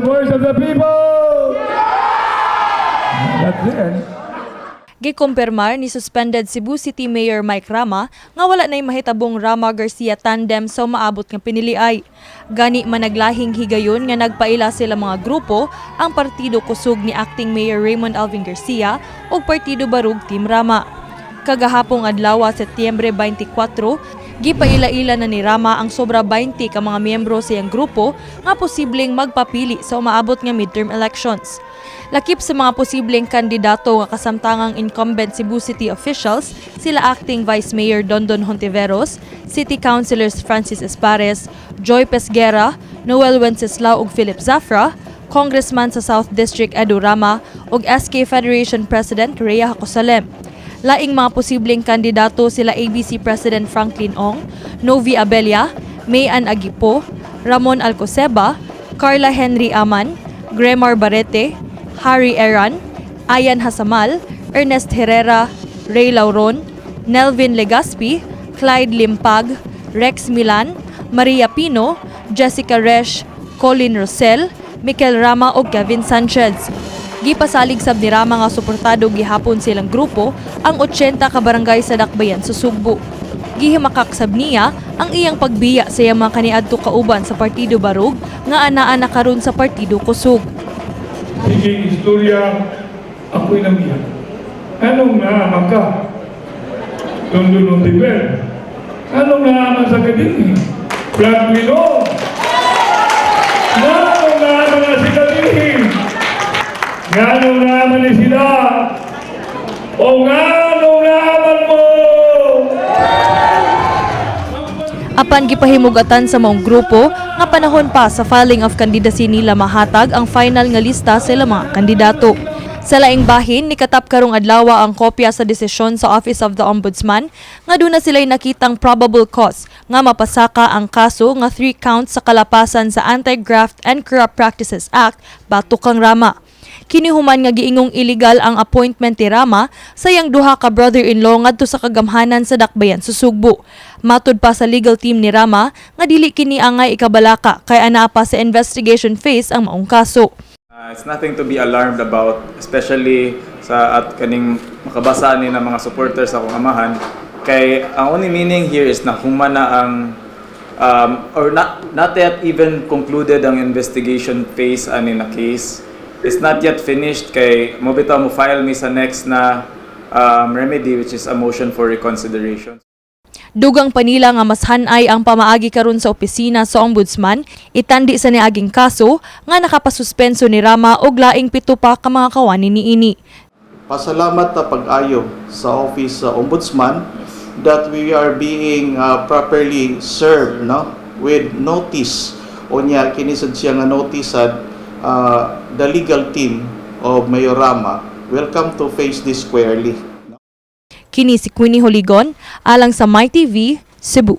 voice of the people. That's it. Gikumpirmar ni suspended Cebu City Mayor Mike Rama nga wala na'y mahitabong Rama Garcia tandem sa maabot nga piniliay. Gani managlahing higayon nga nagpaila sila mga grupo ang Partido Kusog ni Acting Mayor Raymond Alvin Garcia ug Partido Barug Team Rama. Kagahapong adlaw Setyembre 24, gipaila-ila na ni Rama ang sobra 20 ka mga miyembro sa iyang grupo nga posibleng magpapili sa umaabot nga midterm elections. Lakip sa mga posibleng kandidato nga kasamtangang incumbent Cebu City officials, sila Acting Vice Mayor Dondon Hontiveros, City Councilors Francis Espares, Joy Pesguera, Noel Wenceslao ug Philip Zafra, Congressman sa South District Edu Rama ug SK Federation President Rhea Hacosalem. Laing mga posibleng kandidato sila ABC President Franklin Ong, Novi Abella, Mayan Agipo, Ramon Alcoseba, Carla Henry Aman, Gremar Barete, Harry Eran, Ayan Hasamal, Ernest Herrera, Ray Lauron, Nelvin Legaspi, Clyde Limpag, Rex Milan, Maria Pino, Jessica Resch, Colin Rosell, Mikel Rama ug Kevin Sanchez. Gipasalig sab ni Rama nga suportado gihapon silang grupo ang 80 ka barangay sa Dakbayan sa Sugbo. Gihimakak niya ang iyang pagbiya sa iyang mga kaniadto kauban sa Partido Barug nga anaa na karon sa Partido Kusog. Sige, istorya, ako'y namiyak. Anong naaman ka? Doon ng tiber. Anong naaman sa kadini? Black Widow. Anong naaman ni sila? O anong naaman mo? Apan gipahimugatan sa maong grupo nga panahon pa sa filing of candidacy nila mahatag ang final nga lista sa mga kandidato. Sa laing bahin, nikatap karong adlaw ang kopya sa desisyon sa Office of the Ombudsman nga doon na sila'y nakitang probable cause nga mapasaka ang kaso nga three counts sa kalapasan sa Anti-Graft and Corrupt Practices Act batok kang Rama. Kinihuman nga giingong illegal ang appointment ni Rama sa yang duha ka brother-in-law ngadto sa kagamhanan sa Dakbayan sa Sugbo. Matud pa sa legal team ni Rama nga dili kini angay ikabalaka kay anaa pa sa investigation phase ang maong kaso. Uh, it's nothing to be alarmed about, especially sa at kaning makabasa ni ng mga supporters sa akong amahan. Kay ang only meaning here is na human na ang um, or not not yet even concluded ang investigation phase ani na case. It's not yet finished kay mo bitaw mo file mi sa next na um, remedy which is a motion for reconsideration. Dugang panila nga mas hanay ang pamaagi karon sa opisina sa ombudsman, itandi sa niaging kaso nga nakapasuspenso ni Rama og laing pito pa ka mga kawani niini. Pasalamat na pag-ayo sa Office sa Ombudsman that we are being uh, properly served no with notice o niya kinisad siya nga notice at uh, the legal team of Mayorama welcome to face this squarely Kini si Queenie Holigon alang sa MyTV Cebu.